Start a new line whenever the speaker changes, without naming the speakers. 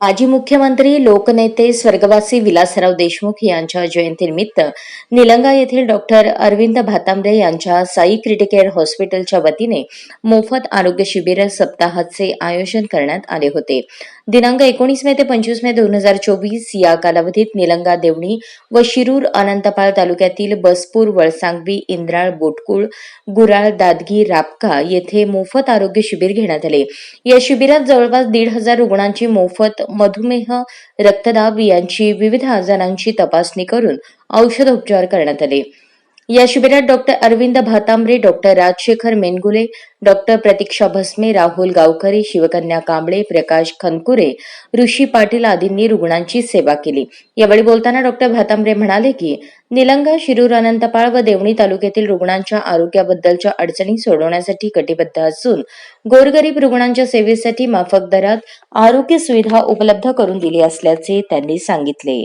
माजी मुख्यमंत्री लोकनेते स्वर्गवासी विलासराव देशमुख यांच्या जयंतीनिमित्त निलंगा येथील डॉक्टर अरविंद भातांबरे यांच्या साई क्रिटिकेअर हॉस्पिटलच्या वतीने मोफत आरोग्य शिबिर सप्ताहाचे आयोजन करण्यात आले होते. दिनांक एकोणीस मे ते पंचवीस मे दोन हजार चोवीस या कालावधीत निलंगा देवणी व शिरूर अनंतपाळ तालुक्यातील बसपूर वळसांगवी इंद्राळ बोटकुळ गुराळ दादगी रापका येथे मोफत आरोग्य शिबिर घेण्यात आले. या शिबिरात जवळपास दीड हजार रुग्णांची मोफत मधुमेह रक्तदाब यांची विविध आजारांची तपासणी करून औषधोपचार करण्यात आले. या शिबिरात doctor Arvind Bhatambare doctor Rajshekhar Mengule doctor Pratiksha Bhasme Rahul Gavkari Shivkanya Kamble प्रकाश खनकुरे ऋषी पाटील आदींनी रुग्णांची सेवा केली. यावेळी बोलताना डॉक्टर भातांबरे म्हणाले की निलंगा शिरूर अनंतपाळ व देवणी तालुक्यातील रुग्णांच्या आरोग्याबद्दलच्या अडचणी सोडवण्यासाठी कटिबद्ध असून गोरगरीब रुग्णांच्या सेवेसाठी माफक दरात आरोग्य सुविधा उपलब्ध करून दिली असल्याचे त्यांनी सांगितले.